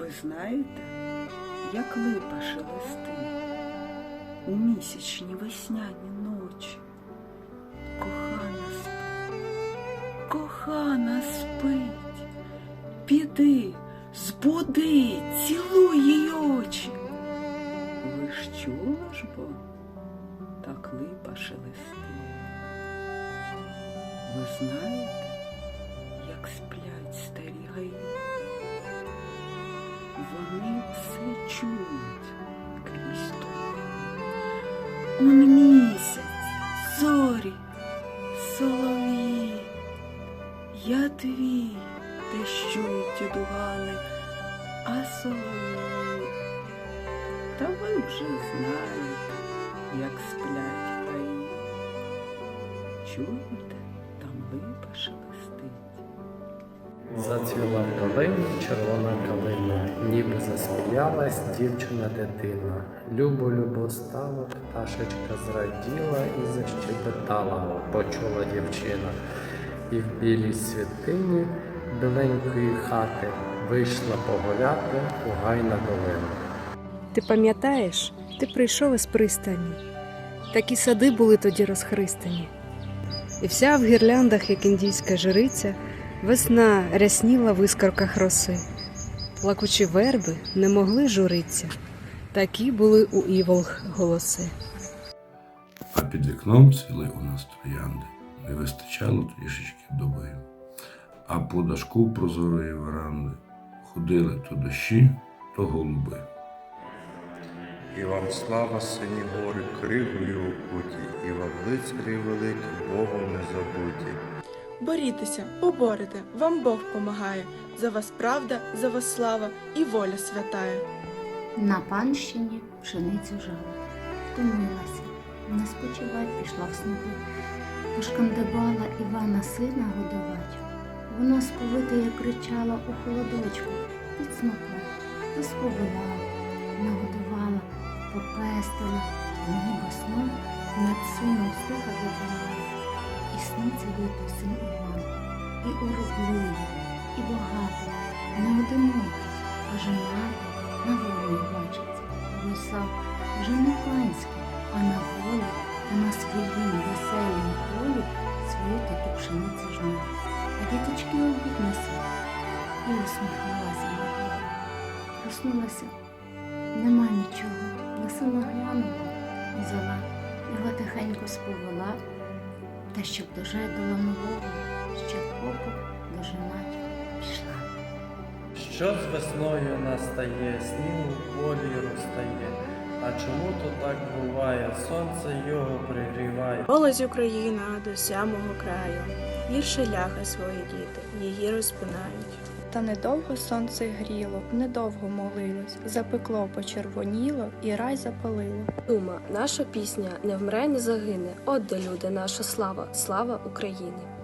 Ви знаєте, як липа шелестить у місячні весняні ночі. Кохана спить, кохана спить. Піди, збуди, цілуй її очі. Ви ж чули ж бо, так липа шелестить. Ви знаєте, як сплять старі гаї? Все чують крізь туман. Он місяць, зорі, солов'ї. Я твій, те чують дували, а солов'ї. Та ви вже знаєте, як сплять гаї. Чуєте, там липа шелестить. Зацвіла в долині червона калина, ніби засміялась дівчина дитина. Любо любо стало, пташечка зраділа і защебетала, почула дівчина. І в білій світині біленької хати вийшла погуляти у гай на долину. Ти пам'ятаєш, ти прийшов із пристані. Такі сади були тоді розхристані. І вся в гірляндах, як індійська жриця, весна рясніла в іскорках роси. Плакучі верби не могли журиться. Такі були у Іволг голоси. А під вікном цвіли у нас троянди. Не вистачало трішечки доби. А по дашку прозорої веранди ходили то дощі, то голуби. І вам слава, сині гори, кригою окуті, і вам лицарі великі, Богом не забуті. Борітеся, поборете, вам Бог помагає. За вас правда, за вас слава і воля святая. На панщині пшеницю жала, втомилася, не спочивать пішла в снопи. Пошкандибала Івана сина годовать. Вона сповита, як кричала у холодочку під снопом, розповела, нагодувала, попестила, ніби сном над сином слуха забрала. І сниться син Іван, і уродливий, і багатий, не одинокий, а женатий на волі бачиться. Лиса вже не панська, а на волі та на своїм веселім полі свою таку пшеницю жне. А діточки обід несе і усміхнулася на волі. Проснулася, нема нічого, насила глянула, взяла, його тихенько сповела, та щоб дожедала нового, ще поку дожинать пішла. Що з весною настає, сніг у полі розтає. А чому то так буває? Сонце його пригріває. Голос Україна до сямого краю. Гірше ляха свої діти, її розпинають. Та недовго сонце гріло, недовго молилось, запекло, почервоніло і рай запалило. Дума, наша пісня не вмре, не загине. От де люди, наша слава, слава України.